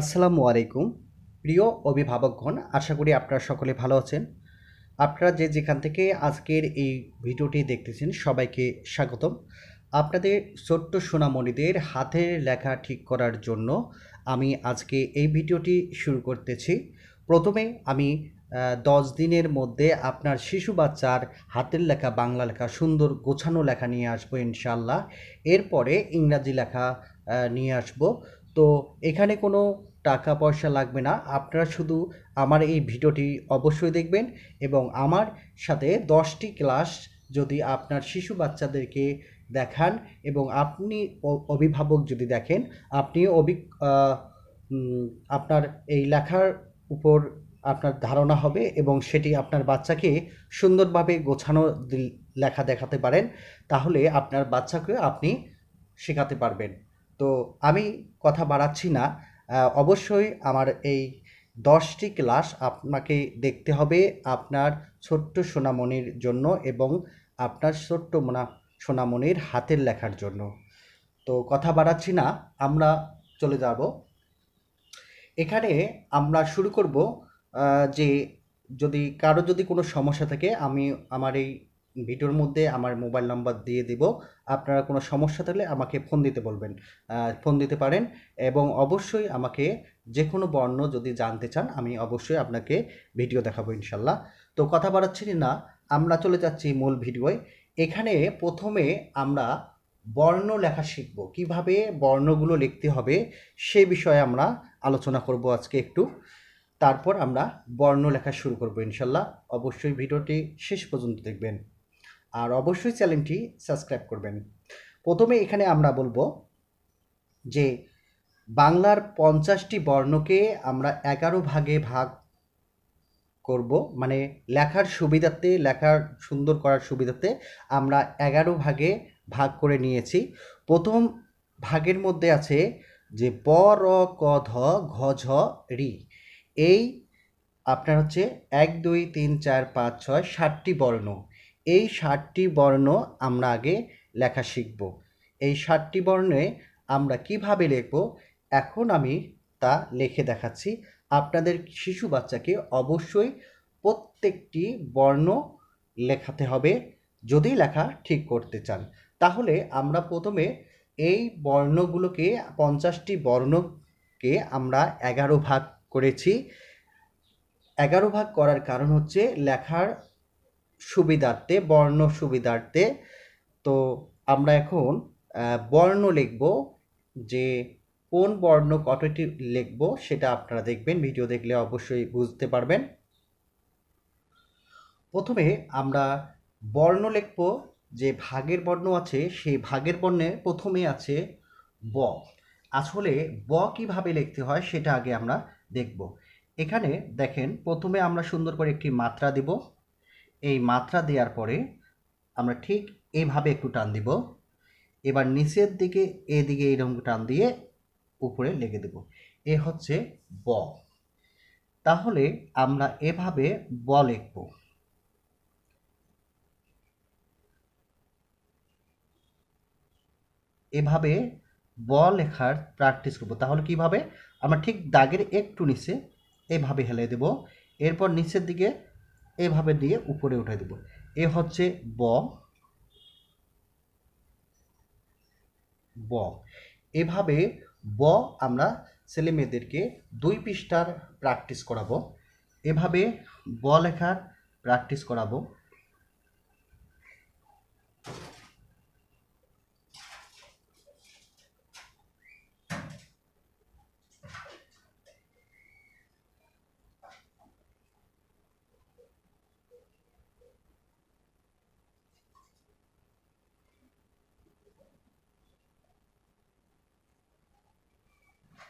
আসসালামু আলাইকুম। প্রিয় অভিভাবকগণ, আশা করি আপনারা সকলে ভালো আছেন। আপনারা যে যেখান থেকে আজকের এই ভিডিওটি দেখতেছেন, সবাইকে স্বাগতম। আপনাদের ছোট্ট সোনামণিদের হাতের লেখা ঠিক করার জন্য আমি আজকে এই ভিডিওটি শুরু করতেছি। প্রথমে আমি দশ দিনের মধ্যে আপনার শিশু বাচ্চার হাতের লেখা, বাংলা লেখা, সুন্দর গোছানো লেখা নিয়ে আসব ইনশাল্লাহ এরপরে ইংরাজি লেখা নিয়ে আসব। তো এখানে কোনো টাকা পয়সা লাগবে না। আপনারা শুধু আমার এই ভিডিওটি অবশ্যই দেখবেন এবং আমার সাথে দশটি ক্লাস যদি আপনার শিশু বাচ্চাদেরকে দেখান এবং আপনি অভিভাবক যদি দেখেন, আপনি অভি আপনার এই লেখার উপর আপনার ধারণা হবে এবং সেটি আপনার বাচ্চাকে সুন্দরভাবে গোছানো লেখা দেখাতে পারেন, তাহলে আপনার বাচ্চাকে আপনি শেখাতে পারবেন। তো আমি কথা বাড়াচ্ছি না। অবশ্যই আমার এই দশটি ক্লাস আপনাকে দেখতে হবে আপনার ছোট্ট সোনামণির জন্য এবং আপনার ছোট্ট মোনা, সোনামণির হাতের লেখার জন্য। তো কথা বাড়াচ্ছি না, আমরা চলে যাব। এখানে আমরা শুরু করব যে যদি কারও যদি কোনো সমস্যা থাকে, আমি আমার এই ভিডিওর মধ্যে আমার মোবাইল নাম্বার দিয়ে দিব। আপনারা কোনো সমস্যা থাকলে আমাকে ফোন দিতে বলবেন। ফোন দিতে পারেন এবং অবশ্যই আমাকে যে কোনো বর্ণ যদি জানতে চান, আমি অবশ্যই আপনাকে ভিডিও দেখাবো ইনশাল্লাহ। তো কথা বাড়াচ্ছি না, আমরা চলে যাচ্ছি মূল ভিডিওয়। এখানে প্রথমে আমরা বর্ণ লেখা শিখব। কীভাবে বর্ণগুলো লিখতে হবে সে বিষয়ে আমরা আলোচনা করব আজকে একটু। তারপর আমরা বর্ণ লেখা শুরু করব ইনশাল্লাহ। অবশ্যই ভিডিওটি শেষ পর্যন্ত দেখবেন। আর অবশ্যই চ্যানেলটি সাবস্ক্রাইব করবেন। প্রথমে এখানে আমরা বলব যে বাংলার পঞ্চাশটি বর্ণকে আমরা এগারো ভাগে ভাগ করব। মানে লেখার সুবিধাতে, লেখার সুন্দর করার সুবিধাতে আমরা এগারো ভাগে ভাগ করে নিয়েছি। প্রথম ভাগের মধ্যে আছে যে ব র, ক, ধ, ঘ, ঝ, রি। এই আপনার হচ্ছে এক, দুই, তিন, চার, পাঁচ, ছয় ষাটটি বর্ণ। এই ষাটটি বর্ণ আমরা আগে লেখা শিখব। এই ষাটটি বর্ণে আমরা কীভাবে লিখব? এখন আমি তা লিখে দেখাচ্ছি। আপনাদের শিশু বাচ্চাকে অবশ্যই প্রত্যেকটি বর্ণ লেখাতে হবে যদি লেখা ঠিক করতে চান। তাহলে আমরা প্রথমে এই বর্ণগুলোকে, পঞ্চাশটি বর্ণকে আমরা এগারো ভাগ করেছি। এগারো ভাগ করার কারণ হচ্ছে লেখার সুবিধার্থে, বর্ণ সুবিধার্থে। তো আমরা এখন বর্ণ লিখব যে কোন বর্ণ কতটি লিখব সেটা আপনারা দেখবেন। ভিডিও দেখলে অবশ্যই বুঝতে পারবেন। প্রথমে আমরা বর্ণ লিখব যে ভাগের বর্ণ আছে, সেই ভাগের বর্ণে প্রথমে আছে ব। আসলে ব কীভাবে লিখতে হয় সেটা আগে আমরা দেখব। এখানে দেখেন, প্রথমে আমরা সুন্দর করে একটি মাত্রা দিব। এই মাত্রা দেওয়ার পরে আমরা ঠিক এইভাবে একটু টান দিব। এবার নিচের দিকে, এদিকে এইরকম টান দিয়ে উপরে লেগে দেব। এ হচ্ছে ব তাহলে আমরা এভাবে ব লিখব এভাবে ব লেখার প্র্যাকটিস করব। তাহলে কীভাবে আমরা ঠিক দাগের একটু নিচে এভাবে হেলে দেব। এরপর নিচের দিকে এভাবে দিয়ে উপরে উঠে দেব। এ হচ্ছে ব। ব। এভাবে ব আমরা ছেলে মেয়েদেরকে দুই পৃষ্ঠার প্র্যাকটিস করাবো। এভাবে ব লেখার প্র্যাকটিস করাবো।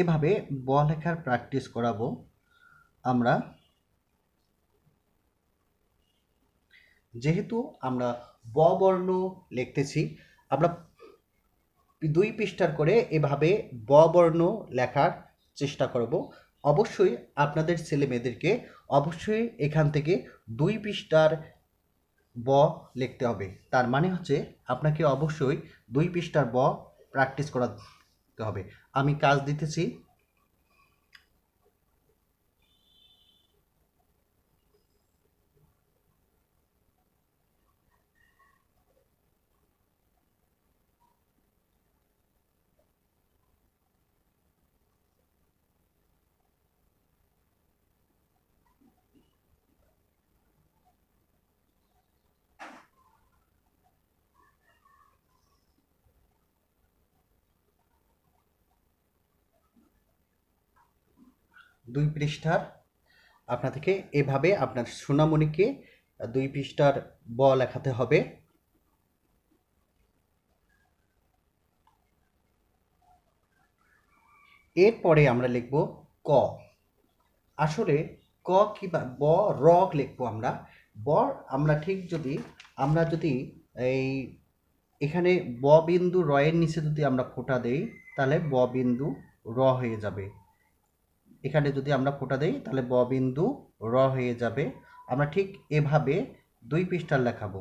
এভাবে ব লেখার প্র্যাকটিস করাবো আমরা। যেহেতু আমরা ব বর্ণ লিখতেছি, আমরা দুই পৃষ্ঠার করে এভাবে ব বর্ণ লেখার চেষ্টা করব। অবশ্যই আপনাদের ছেলে মেয়েদেরকে অবশ্যই এখান থেকে দুই পৃষ্ঠার ব লিখতে হবে। তার মানে হচ্ছে আপনাকে অবশ্যই দুই পৃষ্ঠার ব প্র্যাকটিস করাতে হবে। আমি কাজ দিতেছি দুই পৃষ্ঠার আপনাদেরকে এভাবে আপনার সোনামণিকে দুই পৃষ্ঠার ব লেখাতে হবে। এরপরে আমরা লিখব ক। আসলে ক কিবা ব, র লিখব আমরা। ব আমরা ঠিক যদি, আমরা যদি এই এখানে ব বিন্দু রয়ের নিচে যদি আমরা ফোঁটা দেই, তাহলে ব বিন্দু র হয়ে যাবে। এখানে যদি আমরা ফোঁটা দেই, তাহলে ব বিন্দু র হয়ে যাবে। আমরা ঠিক এভাবে দুই পৃষ্ঠার লেখাবো।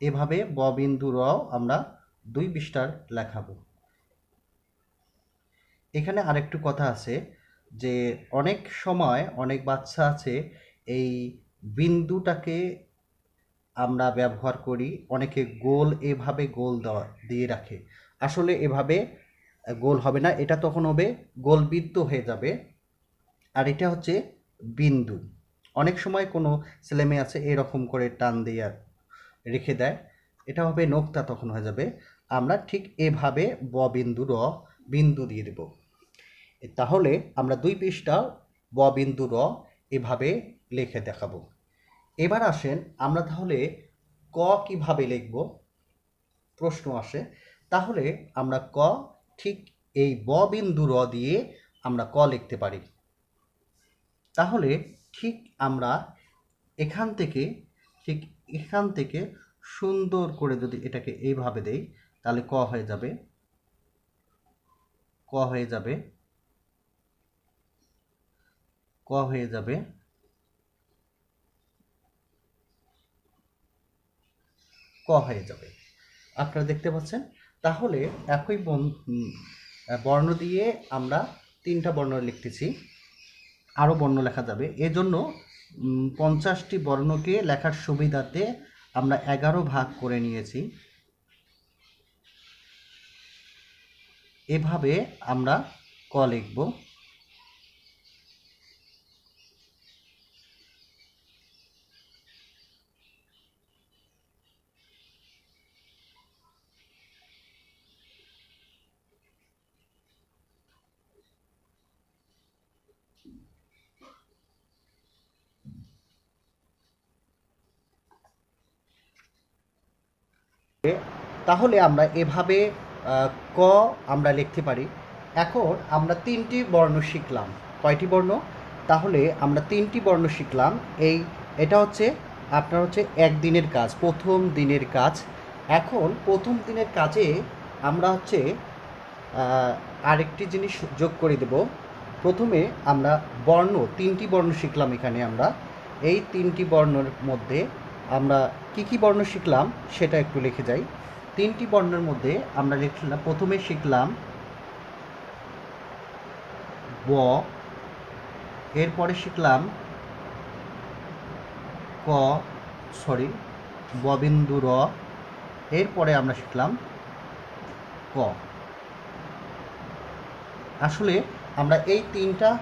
এভাবে ব বিন্দু র আমরা দুই পৃষ্ঠার লেখাবো। এখানে আরেকটু কথা আছে যে, অনেক সময় অনেক বাচ্চা আছে এই বিন্দুটাকে আমরা ব্যবহার করি, অনেকে গোল এভাবে গোল দেওয়া, দিয়ে রাখে। আসলে এভাবে গোল হবে না, এটা তখন হবে গোলবৃত্ত হয়ে যাবে। আর এটা হচ্ছে বিন্দু। অনেক সময় কোনো ছেলেমেয়ে আছে, এরকম করে টান দিয়ে রেখে দেয়, এটা হবে নোক্তা তখন হয়ে যাবে। আমরা ঠিক এভাবে ব বিন্দু, র বিন্দু দিয়ে দেব। তাহলে আমরা দুই পৃষ্ঠা ব বিন্দু, র এভাবে লিখে দেখাবো। এবার আসেন আমরা তাহলে ক কীভাবে লিখব? প্রশ্ন আসে। তাহলে আমরা ক, ঠিক এই ব বিন্দু র দিয়ে আমরা ক লিখতে পারি। তাহলে ঠিক আমরা এখান থেকে, ঠিক এখান থেকে সুন্দর করে যদি এটাকে এইভাবে দেই, তাহলে ক হয়ে যাবে। ক হয়ে যাবে। ক হয়ে যাবে। ক হয়ে যাবে। আপনারা দেখতে পাচ্ছেন? তাহলে একই বর্ণ দিয়ে আমরা তিনটা বর্ণ লিখতেছি। আরও বর্ণ লেখা যাবে। এজন্য পঞ্চাশটি বর্ণকে লেখার সুবিধাতে আমরা এগারো ভাগ করে নিয়েছি। এভাবে আমরা ক লিখব। তাহলে আমরা এভাবে ক আমরা লিখতে পারি। এখন আমরা তিনটি বর্ণ শিখলাম। কয়টি বর্ণ? তাহলে আমরা তিনটি বর্ণ শিখলাম। এই, এটা হচ্ছে, আপনার হচ্ছে একদিনের কাজ, প্রথম দিনের কাজ। এখন প্রথম দিনের কাজে আমরা হচ্ছে আরেকটি জিনিস যোগ করে দেব। প্রথমে আমরা বর্ণ, তিনটি বর্ণ শিখলাম এখানে আমরা। এই তিনটি বর্ণের মধ্যে আমরা কি কি বর্ণ শিখলাম সেটা একটু লিখে যাই। তিনটি বর্ণের মধ্যে আমরা লিখলাম, প্রথমে শিখলাম ব, এরপরে শিখলাম ক সরি ববিন্দু র, এরপরে আমরা শিখলাম ক। আসলে আমরা এই তিনটা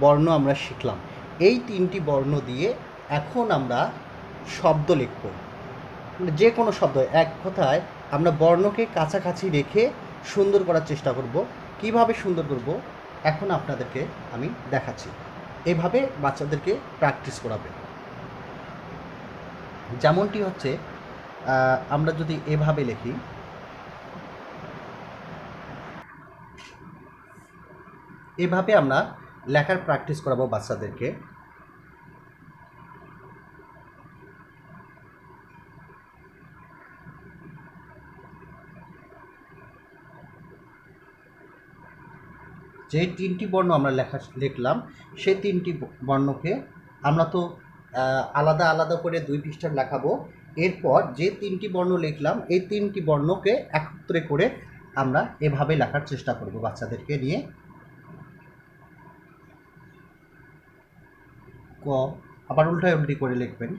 বর্ণ আমরা শিখলাম। এই তিনটি বর্ণ দিয়ে এখন আমরা শব্দ লিখব। মানে যে কোনো শব্দ, এক কথায় আমরা বর্ণকে কাছাকাছি রেখে সুন্দর করার চেষ্টা করব। কীভাবে সুন্দর করব? এখন আপনাদেরকে আমি দেখাচ্ছি। এভাবে বাচ্চাদেরকে প্র্যাকটিস করাবে। যেমনটি হচ্ছে আমরা যদি এভাবে লিখি, এভাবে আমরা লেখার প্র্যাকটিস করাবো বাচ্চাদেরকে। যে তিনটি বর্ণ আমরা লেখা লিখলাম সেই তিনটি বর্ণকে আমরা তো আলাদা আলাদা করে দুই পৃষ্ঠার লেখাবো এরপর যে তিনটি বর্ণ লিখলাম, এই তিনটি বর্ণকে একত্রে করে আমরা এভাবে লেখার চেষ্টা করব বাচ্চাদেরকে নিয়ে। ক, আবার উল্টায় উল্টি করে লিখবেন।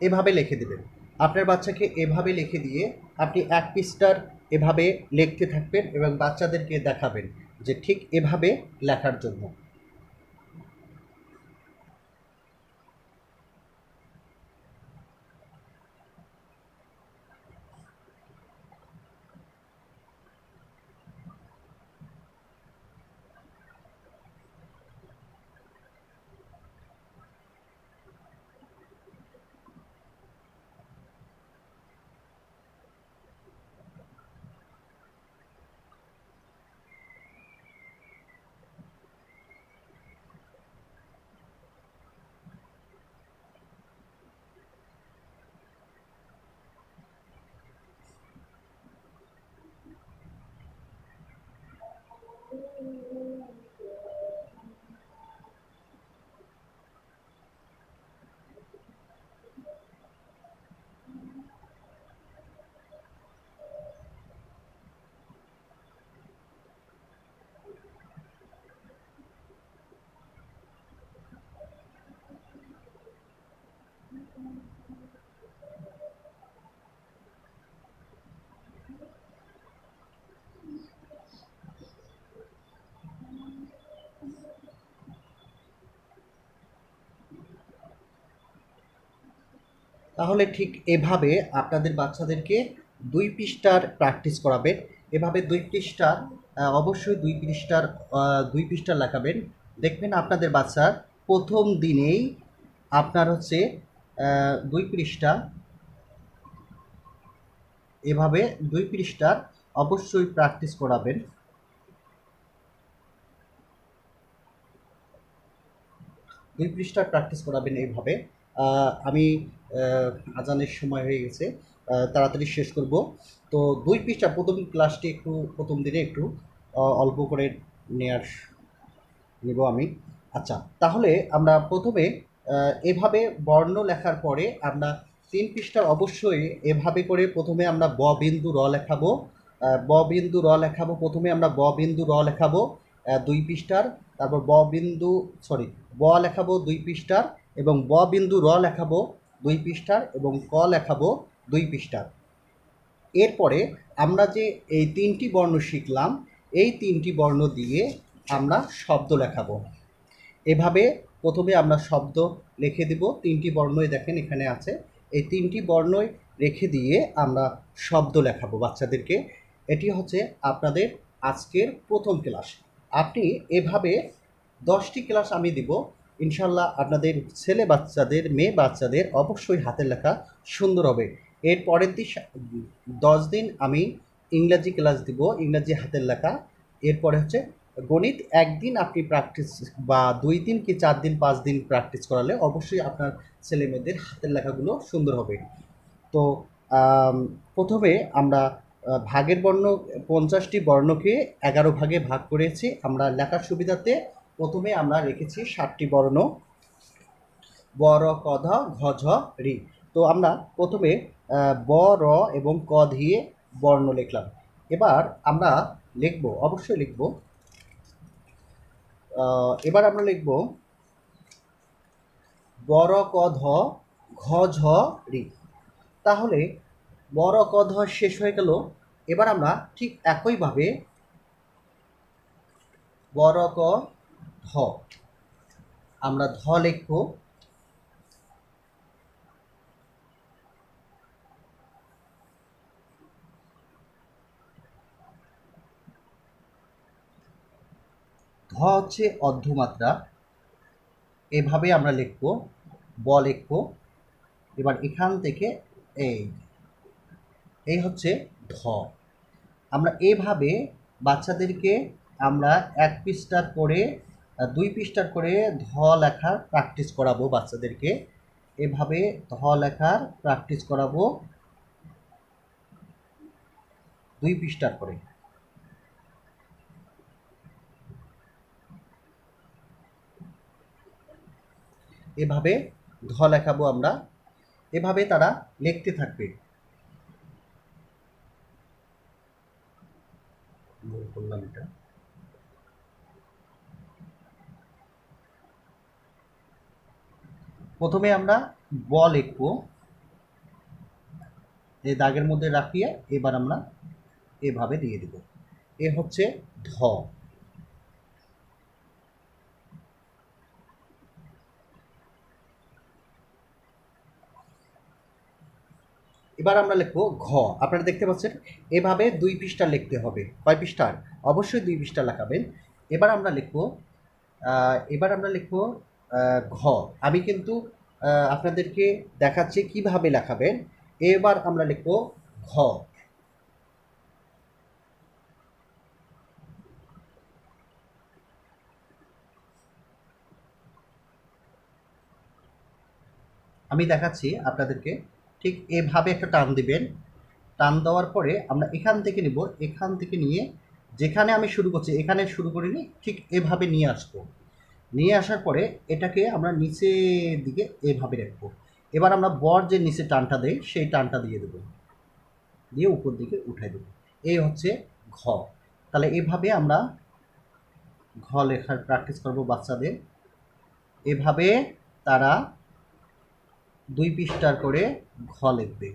এভাবে লিখে দেবেন। আপনার বাচ্চাকে এভাবে লিখে দিয়ে আপনি এক পৃষ্ঠার এভাবে লিখতে থাকবেন এবং বাচ্চাদেরকে দেখাবেন যে ঠিক এভাবে লেখার জন্য। তাহলে ঠিক এভাবে আপনাদের বাচ্চাদেরকে দুই পৃষ্ঠার প্র্যাকটিস করাবেন। এভাবে দুই পৃষ্ঠার অবশ্যই দুই পৃষ্ঠার দুই পৃষ্ঠা লেখাবেন। দেখবেন আপনাদের বাচ্চার প্রথম দিনেই আপনার হচ্ছে দুই পৃষ্ঠা। এভাবে দুই পৃষ্ঠার অবশ্যই প্র্যাকটিস করাবেন। দুই পৃষ্ঠার প্র্যাকটিস করাবেন এইভাবে। আমি আজানের সময় হয়ে গেছে। তাড়াতাড়ি শেষ করব। তো দুই পৃষ্ঠা, প্রথম ক্লাসটি একটু, প্রথম দিনে একটু অল্প করে নেয়ার নেব আমি। আচ্ছা তাহলে আমরা প্রথমে এভাবে বর্ণ লেখার পরে আমরা তিন পৃষ্ঠার অবশ্যই এভাবে করে প্রথমে আমরা ব বিন্দু র লেখাবো। ব বিন্দু র লেখাবো, প্রথমে আমরা ব বিন্দু র লেখাবো দুই পৃষ্ঠার, তারপর ব বিন্দু সরি ব লেখাবো দুই পৃষ্ঠার এবং ব বিন্দু র লেখাবো দুই পৃষ্ঠার এবং ক লেখাবো দুই পৃষ্ঠার। এরপরে আমরা যে এই তিনটি বর্ণ শিখলাম, এই তিনটি বর্ণ দিয়ে আমরা শব্দ লেখাবো। এভাবে প্রথমে আমরা শব্দ লিখে দেব, তিনটি বর্ণই দেখেন এখানে আছে। এই তিনটি বর্ণই রেখে দিয়ে আমরা শব্দ লেখাবো বাচ্চাদেরকে। এটি হচ্ছে আপনাদের আজকের প্রথম ক্লাস। আপনি এভাবে দশটি ক্লাস আমি দিব। ইনশাল্লাহ আপনাদের ছেলে বাচ্চাদের, মেয়ে বাচ্চাদের অবশ্যই হাতের লেখা সুন্দর হবে। এর পরের দিন দশ দিন আমি ইংরাজি ক্লাস দিব, ইংরাজি হাতের লেখা। এরপরে হচ্ছে গণিত একদিন আপনি প্র্যাকটিস বা দুই দিন কি চার দিন, পাঁচ দিন প্র্যাকটিস করালে অবশ্যই আপনার ছেলে মেয়েদের হাতের লেখাগুলো সুন্দর হবে। তো প্রথমে আমরা ভাগের বর্ণ পঞ্চাশটি বর্ণকে এগারো ভাগে ভাগ করেছি। আমরা লেখার সুবিধাতে প্রথমে আমরা রেখেছি ষাটটি বর্ণ। ব, র, ক, ধ, ঘ, ঝ, রি। তো আমরা প্রথমে ব, র এবং ক দিয়ে বর্ণ লিখলাম। এবার আমরা লিখব, অবশ্যই লিখব এবার আমরা লিখব বর ক ধ ঘ ঝ রি তাহলে বর ক ধ শেষ হয়ে গেল। এবার আমরা ঠিক একইভাবে বড় ক ধ আমরা ধ লিখব। ধ হচ্ছে অর্ধমাত্রা। এভাবে আমরা লিখব, ব লিখব। এবার এখান থেকে এই এই হচ্ছে ধ। আমরা এভাবে বাচ্চাদেরকে আমরা এক পৃষ্ঠার করে, দুই পৃষ্ঠার করে ধ লেখার প্র্যাকটিস করাবো বাচ্চাদেরকে। এভাবে ধ লেখার প্র্যাকটিস করাবো দুই পৃষ্ঠার করে। এভাবে ধ লেখাবো আমরা। এভাবে তারা লিখতে থাকবে। এটা। প্রথমে আমরা ব লিখব। এই দাগের মধ্যে রাখিয়ে এবার আমরা এভাবে দিয়ে দেব। এ হচ্ছে ধ। এবার আমরা লিখব ঘ। আপনারা দেখতে পাচ্ছেন, এভাবে দুই পৃষ্ঠা লিখতে হবে। কয় পৃষ্ঠার? অবশ্যই দুই পৃষ্ঠা লেখাবেন এবার আমরা লিখব এবার আমরা লিখব ঘ। আমি কিন্তু আপনাদেরকে দেখাচ্ছি কীভাবে লেখাবেন। এবার আমরা লিখব ঘ। আমি দেখাচ্ছি আপনাদেরকে। ঠিক এভাবে একটা টান দিবেন। টান দেওয়ার পরে আমরা এখান থেকে নিব, এখান থেকে নিয়ে যেখানে আমি শুরু করছি, এখানে শুরু করিনি, ঠিক এভাবে নিয়ে আসব। নিয়ে আসার পরে এটাকে আমরা নিচের দিকে এভাবে রাখব। এবার আমরা বর যে নিচে টানটা দেই, সেই টানটা দিয়ে দেবো। দিয়ে উপর দিকে উঠাই দেবো। এই হচ্ছে ঘ। তাহলে এভাবে আমরা ঘ লেখার প্র্যাকটিস করব বাচ্চাদের। এভাবে তারা দুই পৃষ্ঠার করে ঘ লিখবে।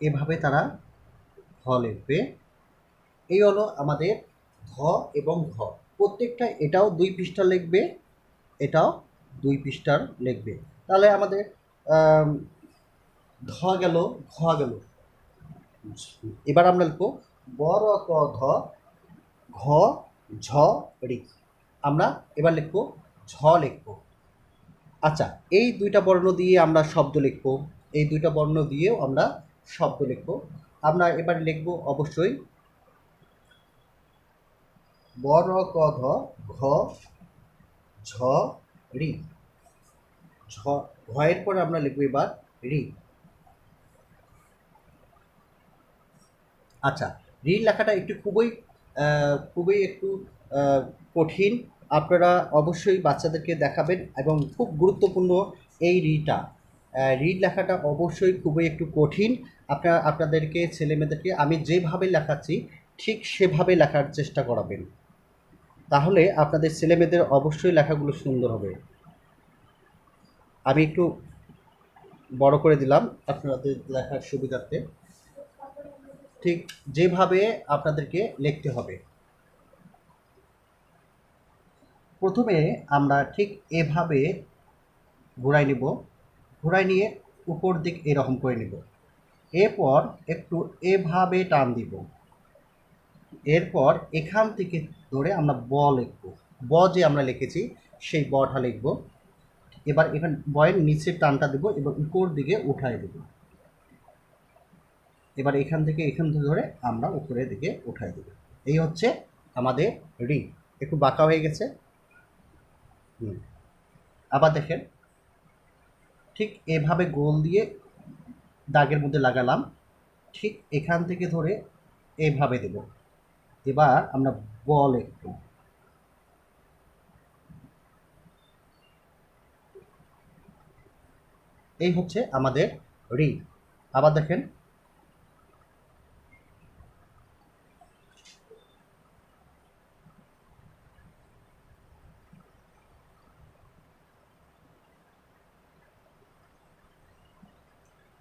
এভাবে তারা ঘ লিখবে। এই হলো আমাদের ধ এবং ঘ। প্রত্যেকটা এটাও দুই পৃষ্ঠা লিখবে এটাও দুই পৃষ্ঠার লিখবে। তাহলে আমাদের আম, ধ গেল ঘ গেল। এবার আমরা লিখব বড় ক ধ ঘ ঝ রি আমরা এবার লিখব ঝ লিখব। আচ্ছা এই দুইটা বর্ণ দিয়ে আমরা শব্দ লিখব। এই দুইটা বর্ণ দিয়েও আমরা শব্দ লিখব। আমরা এবার লিখব অবশ্যই বড় ক ঘ ঘ ঝ রি। ঝ ঘয়ের পর আমরা লিখব এবার রি। আচ্ছা রি লেখাটা একটু খুবই খুবই একটু কঠিন। আপনারা অবশ্যই বাচ্চাদেরকে দেখাবেন এবং খুব গুরুত্বপূর্ণ এই রিটা। আহ, রি লেখাটা অবশ্যই খুবই একটু কঠিন। আপনারা, আপনাদেরকে ছেলেমেয়েদেরকে আমি যেভাবে লেখাচ্ছি, ঠিক সেভাবে লেখার চেষ্টা করাবেন। তাহলে আপনাদের ছেলেমেয়েদের অবশ্যই লেখাগুলো সুন্দর হবে। আমি একটু বড় করে দিলাম আপনাদের লেখার সুবিধার্থে। ঠিক যেভাবে আপনাদেরকে লিখতে হবে। প্রথমে আমরা ঠিক এভাবে ঘোরাই নিব। ঘোরাই নিয়ে উপর দিক এরকম করে নিব। এরপর একটু এভাবে টান দিব। এরপর এখান থেকে ধরে আমরা ব লিখব। ব যে আমরা লিখেছি, সেই বটা লিখব। এবার এখানে, বয়ের নিচের টানটা দেব এবং উপর দিকে উঠাই দেব। এবার এখান থেকে এখান থেকে ধরে আমরা উপরের দিকে উঠাই দেব। এই হচ্ছে আমাদের রি। একটু বাঁকা হয়ে গেছে। আবার দেখেন, ঠিক এভাবে গোল দিয়ে দাগের মধ্যে লাগালাম, ঠিক এখান থেকে ধরে এভাবে দেব। এবার আমরা বল একটু। এই হচ্ছে আমাদের রি আবার দেখেন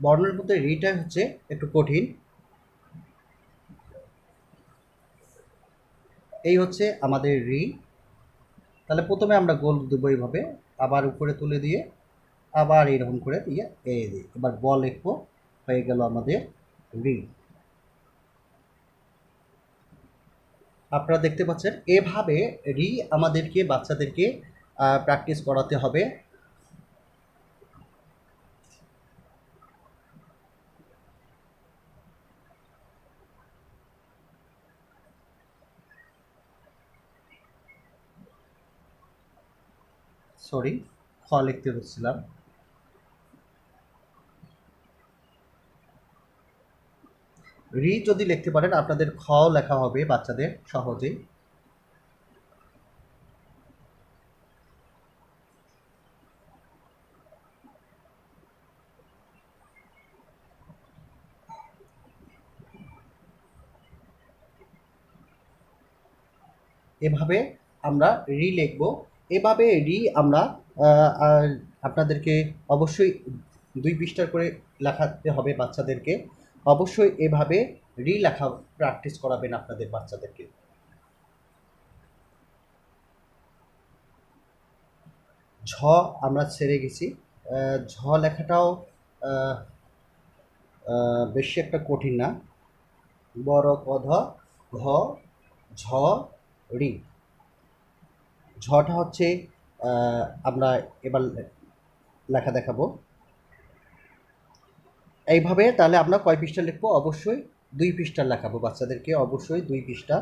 বর্ণের মধ্যে রিটা হচ্ছে একটু কঠিন। এই হচ্ছে আমাদের রি তাহলে প্রথমে আমরা গোল দেবো এইভাবে আবার উপরে তুলে দিয়ে আবার এইরকম করে দিয়ে এ দিই এবার বল লিখব, হয়ে গেল আমাদের রি আপনারা দেখতে পাচ্ছেন, এভাবে রি আমাদেরকে বাচ্চাদেরকে প্র্যাকটিস করাতে হবে। সরি খ লিখতে হচ্ছিলাম রি যদি লিখতে পারেন, আপনাদের খ লেখা হবে বাচ্চাদের সহজেই। এভাবে আমরা রি লিখব। এভাবে রি আমরা আপনাদেরকে অবশ্যই দুই পৃষ্ঠার করে লেখাতে হবে বাচ্চাদেরকে। অবশ্যই এভাবে রি লেখা প্র্যাকটিস করাবেন আপনাদের বাচ্চাদেরকে। ঝ আমরা ছেড়ে গেছি। ঝ লেখাটাও বেশি একটা কঠিন না। বড় কধ ঘ, ঝ, রি। ঝটা হচ্ছে আমরা এবার লেখা দেখাবো। এইভাবে তাহলে আমরা কয় পৃষ্ঠা লিখব? অবশ্যই দুই পৃষ্ঠা লেখাবো বাচ্চাদেরকে, অবশ্যই দুই পৃষ্ঠা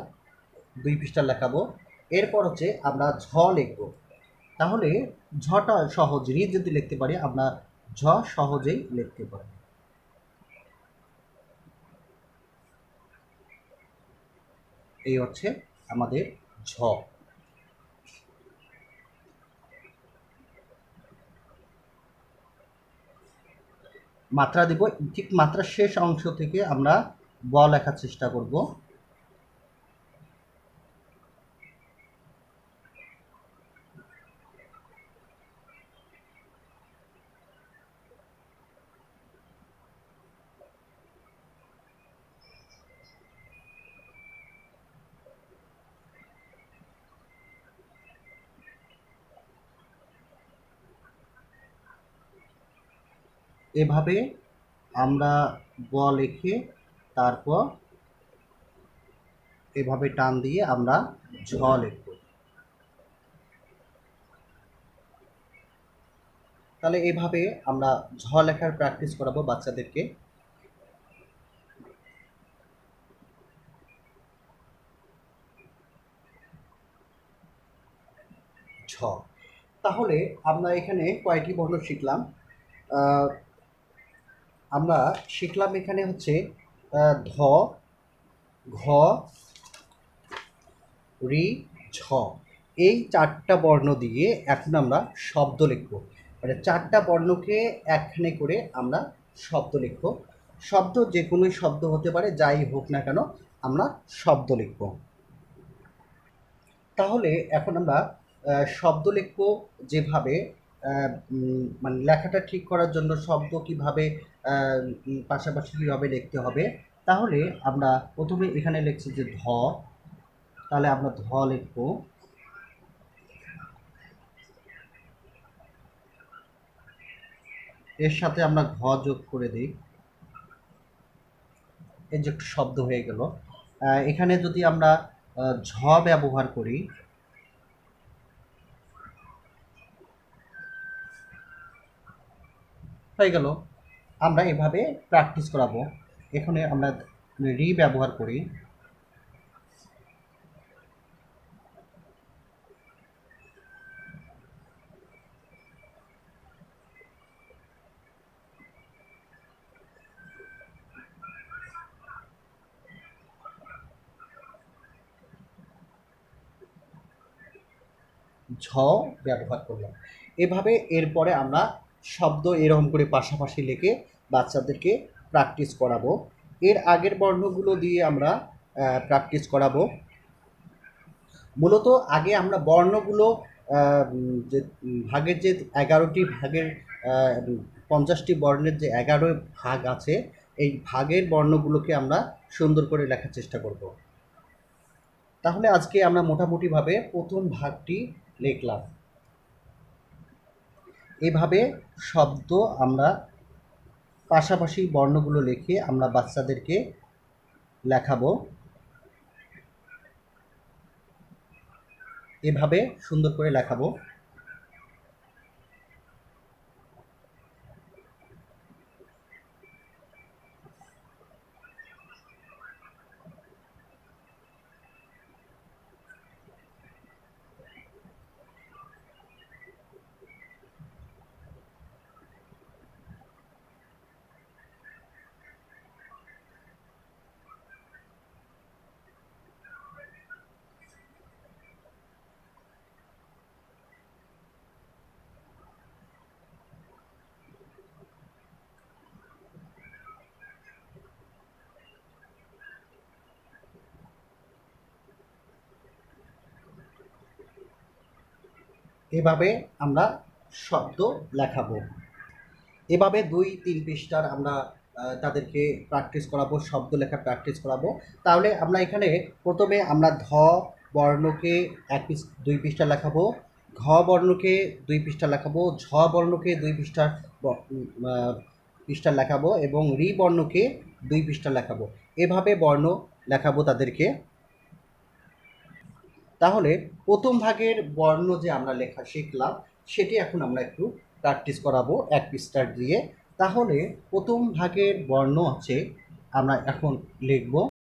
দুই পৃষ্ঠা লেখাবো। এরপর হচ্ছে আমরা ঝ লিখব। তাহলে ঝটা সহজ রি যদি লিখতে পারি, আমরা ঝ সহজেই লিখতে পারি। এই হচ্ছে আমাদের ঝ। মাত্রা দিব। ঠিক মাত্রার শেষ অংশ থেকে আমরা ব লেখার চেষ্টা করব। এভাবে আমরা ব লিখে তারপর এভাবে টান দিয়ে আমরা ঝ লিখব। তাহলে এভাবে আমরা ঝ লেখার প্র্যাকটিস করাবো বাচ্চাদেরকে। ঝ। তাহলে আমরা এখানে কয়েকটি বর্ণ শিখলাম। আমরা শিখলাম এখানে হচ্ছে ধ, ঘ, রি, ঝ। এই চারটা বর্ণ দিয়ে এখন আমরা শব্দ লিখব। মানে চারটা বর্ণকে একখানে করে আমরা শব্দ লিখব। শব্দ যে কোনো শব্দ হতে পারে, যাই হোক না কেন, আমরা শব্দ লিখব। তাহলে এখন আমরা শব্দ লিখব যেভাবে মানে লেখাটা ঠিক করার জন্য শব্দ কীভাবে আহ, উম, পাশাপাশি কীভাবে লিখতে হবে। তাহলে আমরা প্রথমে এখানে লিখছি যে ধ। তাহলে আমরা ধ লিখব। এর সাথে আমরা ঘ যোগ করে দিই। এর যে একটু শব্দ হয়ে গেল। এখানে যদি আমরা ঝ ব্যবহার করি হয়ে গেল। আমরা এভাবে প্র্যাকটিস করাবো। এখানে আমরা রি ব্যবহার করি। ঝ ব্যবহার করলাম। এভাবে এরপরে আমরা শব্দ এরকম করে পাশাপাশি লিখে বাচ্চাদেরকে প্র্যাকটিস করাবো। এর আগের বর্ণগুলো দিয়ে আমরা প্র্যাকটিস করাবো। মূলত আগে আমরা বর্ণগুলো যে ভাগের যে এগারোটি ভাগের পঞ্চাশটি বর্ণের যে এগারো ভাগ আছে, এই ভাগের বর্ণগুলোকে আমরা সুন্দর করে লেখার চেষ্টা করব। তাহলে আজকে আমরা মোটামুটিভাবে প্রথম ভাগটি লিখলাম। এভাবে শব্দ আমরা পাশাপাশি বর্ণগুলো লিখে আমরা বাচ্চাদেরকে লেখাবো। এভাবে সুন্দর করে লেখাবো। এভাবে আমরা শব্দ লেখাবো। এভাবে দুই, তিন পৃষ্ঠার আমরা তাদেরকে প্র্যাকটিস করাবো, শব্দ লেখা প্র্যাকটিস করাবো। তাহলে আমরা এখানে প্রথমে আমরা ধ বর্ণকে এক দুই পৃষ্ঠা লেখাবো। ঘ বর্ণকে দুই পৃষ্ঠা লেখাবো। ঝ বর্ণকে দুই পৃষ্ঠা পৃষ্ঠা লেখাবো এবং রি বর্ণকে দুই পৃষ্ঠা লেখাবো। এভাবে বর্ণ লেখাবো তাদেরকে। তাহলে প্রথম ভাগের বর্ণ যে আমরা লেখা শিখলাম, সেটি এখন আমরা একটু প্র্যাকটিস করাবো এক পিস্টার দিয়ে। তাহলে প্রথম ভাগের বর্ণ হচ্ছে, আমরা এখন লিখব